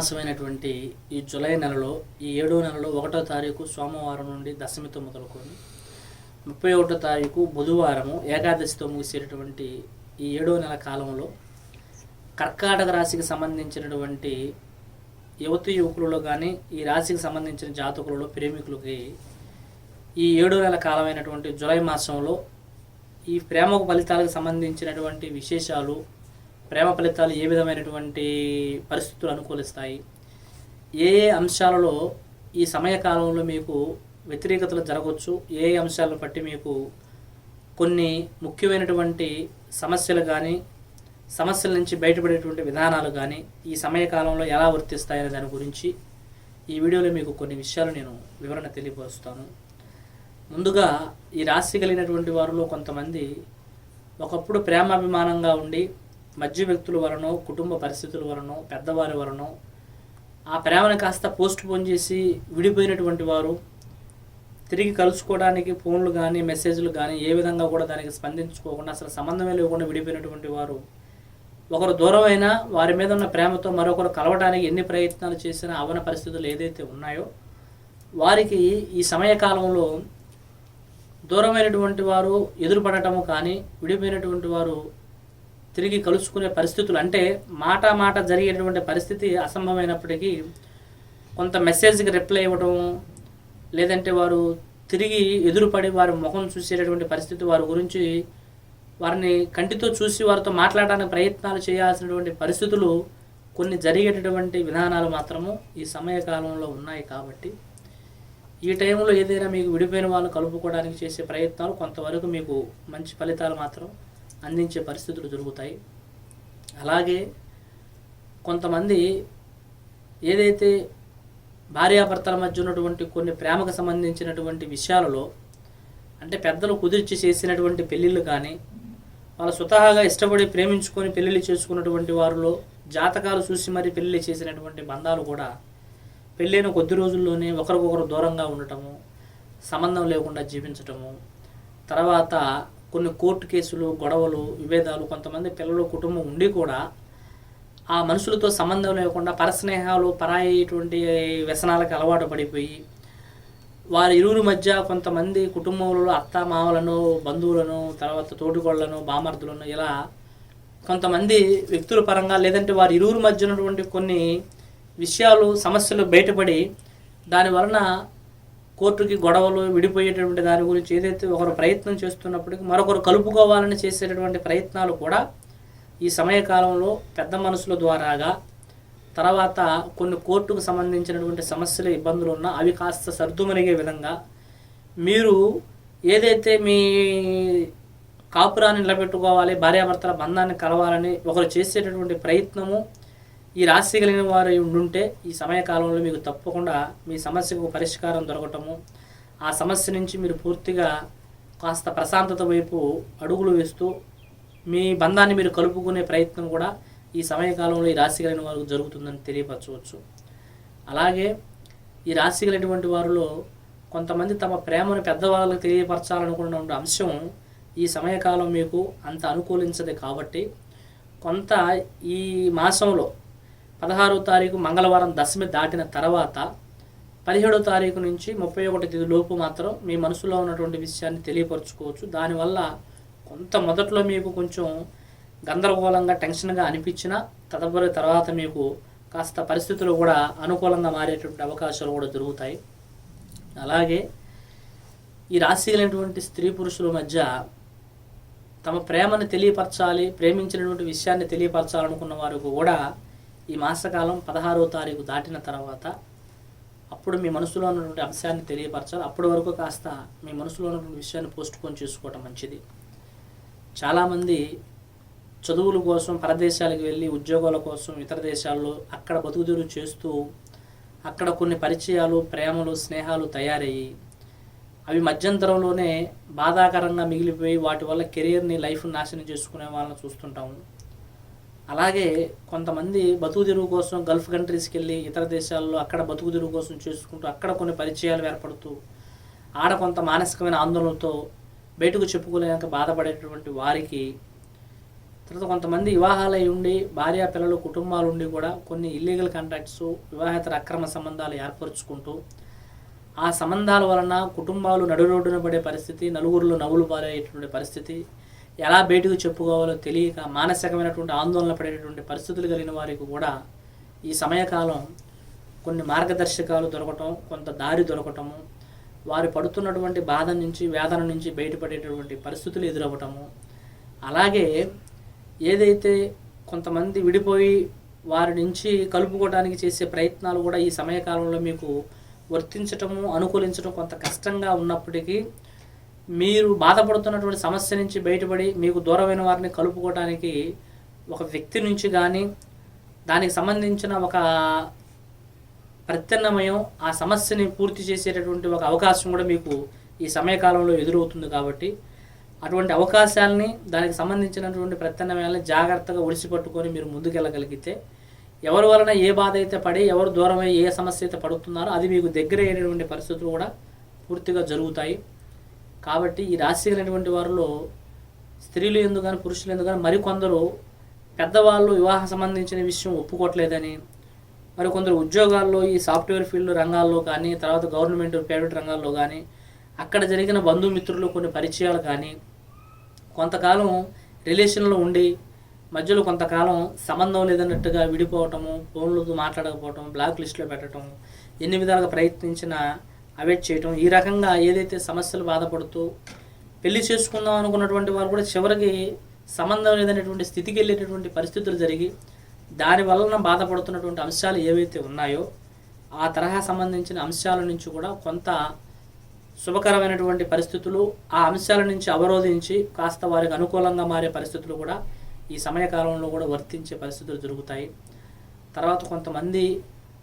మాసమైనటువంటి ఈ జూలై నెలలో ఈ ఏడో నెలలో ఒకటో తారీఖు సోమవారం నుండి దశమితో మొదలుకొని ముప్పై ఒకటో తారీఖు బుధవారము ఏకాదశితో ముగిసేటటువంటి ఈ ఏడో నెల కాలంలో కర్కాటక రాశికి సంబంధించినటువంటి యువతి యువకులలో కానీ ఈ రాశికి సంబంధించిన జాతకులలో ప్రేమికులకి ఈ ఏడో నెల కాలమైనటువంటి జూలై మాసంలో ఈ ప్రేమకు ఫలితాలకు సంబంధించినటువంటి విశేషాలు ప్రేమ ఫలితాలు ఏ విధమైనటువంటి పరిస్థితులు అనుకూలిస్తాయి? ఏ ఏ అంశాలలో ఈ సమయకాలంలో మీకు వ్యతిరేకతలు జరగవచ్చు? ఏ ఏ అంశాలను బట్టి మీకు కొన్ని ముఖ్యమైనటువంటి సమస్యలు కానీ సమస్యల నుంచి బయటపడేటువంటి విధానాలు కానీ ఈ సమయకాలంలో ఎలా వర్తిస్తాయనే దాని గురించి ఈ వీడియోలో మీకు కొన్ని విషయాలు నేను వివరణ తెలియపరుస్తాను. ముందుగా ఈ రాశి కలిగినటువంటి వారిలో కొంతమంది ఒకప్పుడు ప్రేమాభిమానంగా ఉండి మధ్య వ్యక్తుల వలనో కుటుంబ పరిస్థితుల వలనో పెద్దవారి వలనో ఆ ప్రేమను కాస్త పోస్ట్ పోన్ చేసి విడిపోయినటువంటి వారు తిరిగి కలుసుకోవడానికి ఫోన్లు కానీ మెసేజ్లు కానీ ఏ విధంగా కూడా దానికి స్పందించుకోకుండా అసలు సంబంధమే లేకుండా విడిపోయినటువంటి వారు ఒకరు దూరమైన వారి మీద ఉన్న ప్రేమతో మరొకరు కలవడానికి ఎన్ని ప్రయత్నాలు చేసినా అవన పరిస్థితులు ఏదైతే ఉన్నాయో వారికి ఈ సమయకాలంలో దూరమైనటువంటి వారు ఎదురుపడటము కానీ విడిపోయినటువంటి వారు తిరిగి కలుసుకునే పరిస్థితులు అంటే మాట మాట జరిగేటువంటి పరిస్థితి అసంభవమైనప్పటికీ కొంత మెసేజ్కి రిప్లై ఇవ్వడం లేదంటే వారు తిరిగి ఎదురుపడి వారి ముఖం చూసేటటువంటి పరిస్థితి వారి గురించి వారిని కంటితో చూసి వారితో మాట్లాడడానికి ప్రయత్నాలు చేయాల్సినటువంటి పరిస్థితులు కొన్ని జరిగేటటువంటి విధానాలు మాత్రము ఈ సమయకాలంలో ఉన్నాయి కాబట్టి ఈ టైంలో ఏదైనా మీకు విడిపోయిన వాళ్ళు కలుపుకోవడానికి చేసే ప్రయత్నాలు కొంతవరకు మీకు మంచి ఫలితాలు మాత్రం అందించే పరిస్థితులు జరుగుతాయి. అలాగే కొంతమంది ఏదైతే భార్యాభర్తల మధ్య ఉన్నటువంటి కొన్ని ప్రేమకు సంబంధించినటువంటి విషయాలలో అంటే పెద్దలు కుదిర్చి చేసినటువంటి పెళ్ళిళ్ళు కానీ వాళ్ళు స్వతహాగా ఇష్టపడి ప్రేమించుకొని పెళ్ళిళ్ళు చేసుకున్నటువంటి వారిలో జాతకాలు చూసి మరి పెళ్ళిళ్ళు చేసినటువంటి బంధాలు కూడా పెళ్ళైన కొద్ది రోజుల్లోనే ఒకరికొకరు దూరంగా ఉండటము సంబంధం లేకుండా జీవించటము తర్వాత కొన్ని కోర్టు కేసులు గొడవలు విభేదాలు కొంతమంది పిల్లలు కుటుంబం ఉండి కూడా ఆ మనుషులతో సంబంధం లేకుండా పరస్నేహాలు పరాయిటువంటి వ్యసనాలకు అలవాటు పడిపోయి వారి ఇరువురి మధ్య కొంతమంది కుటుంబంలో అత్త మామలను బంధువులను తర్వాత తోటికోళ్ళను బామర్దులను ఇలా కొంతమంది వ్యక్తుల పరంగా లేదంటే వారి ఇరువురి మధ్య ఉన్నటువంటి కొన్ని విషయాలు సమస్యలు బయటపడి దాని వలన కోర్టుకి గొడవలు విడిపోయేటటువంటి దాని గురించి ఏదైతే ఒకరు ప్రయత్నం చేస్తున్నప్పటికీ మరొకరు కలుపుకోవాలని చేసేటటువంటి ప్రయత్నాలు కూడా ఈ సమయకాలంలో పెద్ద మనసుల ద్వారాగా తర్వాత కొన్ని కోర్టుకు సంబంధించినటువంటి సమస్యలు ఇబ్బందులు ఉన్నా అవి కాస్త సర్దుమరిగే విధంగా మీరు ఏదైతే మీ కాపురాన్ని నిలబెట్టుకోవాలి భార్యాభర్తల బంధాన్ని కలవాలని ఒకరు చేసేటటువంటి ప్రయత్నము ఈ రాశి కలిగిన వారు ఉండుంటే ఈ సమయకాలంలో మీకు తప్పకుండా మీ సమస్యకు పరిష్కారం దొరకటము. ఆ సమస్య నుంచి మీరు పూర్తిగా కాస్త ప్రశాంతత వైపు అడుగులు వేస్తూ మీ బంధాన్ని మీరు కలుపుకునే ప్రయత్నం కూడా ఈ సమయకాలంలో ఈ రాశి కలిగిన వారికి జరుగుతుందని తెలియపరచవచ్చు. అలాగే ఈ రాశి కలిగినటువంటి వారిలో కొంతమంది తమ ప్రేమను పెద్దవాళ్ళకి తెలియపరచాలనుకున్న అంశం ఈ సమయకాలం మీకు అంత అనుకూలించదు కాబట్టి కొంత ఈ మాసంలో పదహారో తారీఖు మంగళవారం దశమి దాటిన తర్వాత పదిహేడో తారీఖు నుంచి ముప్పై ఒకటి తేదీ లోపు మాత్రం మీ మనసులో ఉన్నటువంటి విషయాన్ని తెలియపరచుకోవచ్చు. దానివల్ల కొంత మొదట్లో మీకు కొంచెం గందరగోళంగా టెన్షన్గా అనిపించినా తదుపరి తర్వాత మీకు కాస్త పరిస్థితులు కూడా అనుకూలంగా మారేటువంటి అవకాశాలు కూడా దొరుకుతాయి. అలాగే ఈ రాశి స్త్రీ పురుషుల మధ్య తమ ప్రేమను తెలియపరచాలి ప్రేమించినటువంటి విషయాన్ని తెలియపరచాలనుకున్న వారికి కూడా ఈ మాసకాలం పదహారవ తారీఖు దాటిన తర్వాత అప్పుడు మీ మనసులో ఉన్నటువంటి అంశాన్ని తెలియపరచాలి. అప్పటి వరకు కాస్త మీ మనసులో ఉన్నటువంటి విషయాన్ని పోస్ట్పోన్ చేసుకోవటం మంచిది. చాలామంది చదువుల కోసం పరదేశాలకు వెళ్ళి ఉద్యోగాల కోసం ఇతర దేశాల్లో అక్కడ బతుకుదెరువు చేస్తూ అక్కడ కొన్ని పరిచయాలు ప్రేమలు స్నేహాలు తయారయ్యి అవి మధ్యంతరంలోనే బాధాకరంగా మిగిలిపోయి వాటి వల్ల కెరియర్ని లైఫ్ నాశనం చేసుకునే వాళ్ళని చూస్తుంటాము. అలాగే కొంతమంది బతుకు తెరువు కోసం గల్ఫ్ కంట్రీస్కి వెళ్ళి ఇతర దేశాల్లో అక్కడ బతుకు తెరువు కోసం చేసుకుంటూ అక్కడ కొన్ని పరిచయాలు ఏర్పడుతూ ఆడ కొంత మానసికమైన ఆందోళనతో బయటకు చెప్పుకోలేక బాధపడేటటువంటి వారికి తర్వాత కొంతమంది వివాహాలై ఉండి భార్య పిల్లలు కుటుంబాలు ఉండి కూడా కొన్ని ఇల్లీగల్ కాంట్రాక్ట్స్ వివాహేతర అక్రమ సంబంధాలు ఏర్పరచుకుంటూ ఆ సంబంధాల వలన కుటుంబాలు నడురోడ్డున పడే పరిస్థితి నలుగురిలో నవ్వులు పారేటువంటి పరిస్థితి ఎలా బయటకు చెప్పుకోవాలో తెలియక మానసికమైనటువంటి ఆందోళన పడేటటువంటి పరిస్థితులు కలిగిన వారికి కూడా ఈ సమయకాలం కొన్ని మార్గదర్శకాలు దొరకటం కొంత దారి దొరకటము వారు పడుతున్నటువంటి బాధ నుంచి వేదన నుంచి బయటపడేటటువంటి పరిస్థితులు ఎదురవ్వటము. అలాగే ఏదైతే కొంతమంది విడిపోయి వారి నుంచి కలుపుకోవడానికి చేసే ప్రయత్నాలు కూడా ఈ సమయకాలంలో మీకు వర్తించటము అనుకూలించడం కొంత కష్టంగా ఉన్నప్పటికీ మీరు బాధపడుతున్నటువంటి సమస్య నుంచి బయటపడి మీకు దూరమైన వారిని కలుపుకోవడానికి ఒక వ్యక్తి నుంచి కానీ దానికి సంబంధించిన ఒక ప్రత్యన్నమయం ఆ సమస్యని పూర్తి చేసేటటువంటి ఒక అవకాశం కూడా మీకు ఈ సమయకాలంలో ఎదురవుతుంది కాబట్టి అటువంటి అవకాశాలని దానికి సంబంధించినటువంటి ప్రత్యామ్నాయాలని జాగ్రత్తగా ఒడిసిపట్టుకొని మీరు ముందుకెళ్ళగలిగితే ఎవరి వలన ఏ బాధ అయితే పడి ఎవరు దూరమై ఏ సమస్య అయితే పడుతున్నారో అది మీకు దగ్గర అయ్యేటువంటి పరిస్థితులు కూడా పూర్తిగా జరుగుతాయి. కాబట్టి ఈ రాశి కలిగినటువంటి వారిలో స్త్రీలు ఎందుకు కానీ పురుషులు ఎందుకు కానీ మరికొందరు పెద్దవాళ్ళు వివాహ సంబంధించిన విషయం ఒప్పుకోవట్లేదని మరి కొందరు ఉద్యోగాల్లో ఈ సాఫ్ట్వేర్ ఫీల్డ్ రంగాల్లో కానీ తర్వాత గవర్నమెంట్ ప్రైవేట్ రంగాల్లో కానీ అక్కడ జరిగిన బంధుమిత్రులు కొన్ని పరిచయాలు కానీ కొంతకాలం రిలేషన్లో ఉండి మధ్యలో కొంతకాలం సంబంధం లేదన్నట్టుగా విడిపోవటము ఫోన్లతో మాట్లాడకపోవటం బ్లాక్ లిస్ట్లో పెట్టడం ఎన్ని విధాలుగా ప్రయత్నించినా అవాయిడ్ చేయటం. ఈ రకంగా ఏదైతే సమస్యలు బాధపడుతూ పెళ్ళి చేసుకుందాం అనుకున్నటువంటి వారు కూడా చివరికి సంబంధం లేదనేటువంటి స్థితికి వెళ్ళేటటువంటి పరిస్థితులు జరిగి దాని వలన బాధపడుతున్నటువంటి అంశాలు ఏవైతే ఉన్నాయో ఆ తరహా సంబంధించిన అంశాల నుంచి కూడా కొంత శుభకరమైనటువంటి పరిస్థితులు ఆ అంశాల నుంచి అవరోధించి కాస్త వారికి అనుకూలంగా మారే పరిస్థితులు కూడా ఈ సమయకాలంలో కూడా వర్తించే పరిస్థితులు జరుగుతాయి. తర్వాత కొంతమంది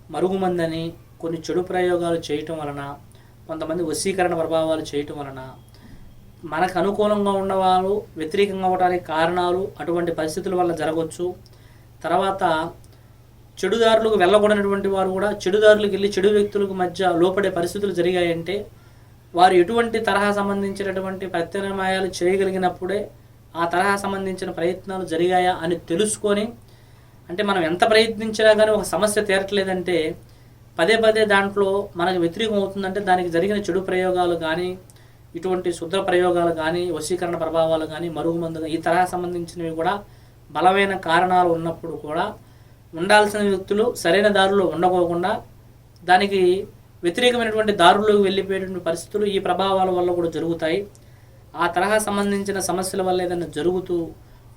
మరుగుమందని కొన్ని చెడు ప్రయోగాలు చేయటం వలన కొంతమంది వశీకరణ ప్రభావాలు చేయటం వలన మనకు అనుకూలంగా ఉన్నవారు వ్యతిరేకంగా అవడానికి కారణాలు అటువంటి పరిస్థితుల వల్ల జరగవచ్చు తర్వాత చెడుదారులకు వెళ్ళకూడనటువంటి వారు కూడా చెడుదారులకు వెళ్ళి చెడు వ్యక్తులకు మధ్య లోపడే పరిస్థితులు జరిగాయంటే వారు ఎటువంటి తరహా సంబంధించినటువంటి ప్రత్యామ్నాయాలు చేయగలిగినప్పుడే ఆ తరహా సంబంధించిన ప్రయత్నాలు జరిగాయా అని తెలుసుకొని అంటే మనం ఎంత ప్రయత్నించినా కానీ ఒక సమస్య తీరట్లేదంటే పదే పదే దాంట్లో మనకు వ్యతిరేకం అవుతుందంటే దానికి జరిగిన చెడు ప్రయోగాలు కానీ ఇటువంటి శుద్ర ప్రయోగాలు కానీ వశీకరణ ప్రభావాలు కానీ మరుగుమందు ఈ తరహా సంబంధించినవి కూడా బలమైన కారణాలు ఉన్నప్పుడు కూడా ఉండాల్సిన వ్యక్తులు సరైన దారిలో ఉండకోకుండా దానికి వ్యతిరేకమైనటువంటి దారుల్లోకి వెళ్ళిపోయేటువంటి పరిస్థితులు ఈ ప్రభావాల వల్ల కూడా జరుగుతాయి. ఆ తరహా సంబంధించిన సమస్యల వల్ల ఏదైనా జరుగుతూ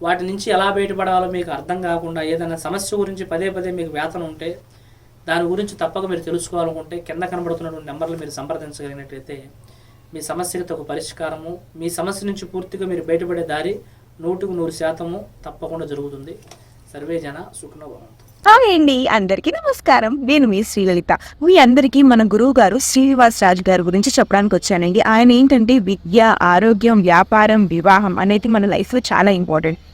వాటి నుంచి ఎలా బయటపడాలో మీకు అర్థం కాకుండా ఏదైనా సమస్య గురించి పదే పదే మీకు వేతనం ఉంటే దాని గురించి తప్పక మీరు తెలుసుకోవాలనుకుంటే కింద కనబడుతున్నటువంటి నెంబర్లు మీరు సంప్రదించగలిగినట్లయితే మీ సమస్యకి తగు పరిష్కారము. మీ సమస్య నుంచి పూర్తిగా మీరు బయటపడే దారి నూటికి నూరు శాతము తప్పకుండా జరుగుతుంది. సర్వే జన హాయ్ అండి అందరికీ నమస్కారం. నేను మీ శ్రీలలిత. మీ అందరికీ మన గురువు గారు శ్రీనివాస్ రాజు గారి గురించి చెప్పడానికి వచ్చానండి. ఆయన ఏంటంటే విద్య ఆరోగ్యం వ్యాపారం వివాహం అనేది మన లైఫ్లో చాలా ఇంపార్టెంట్.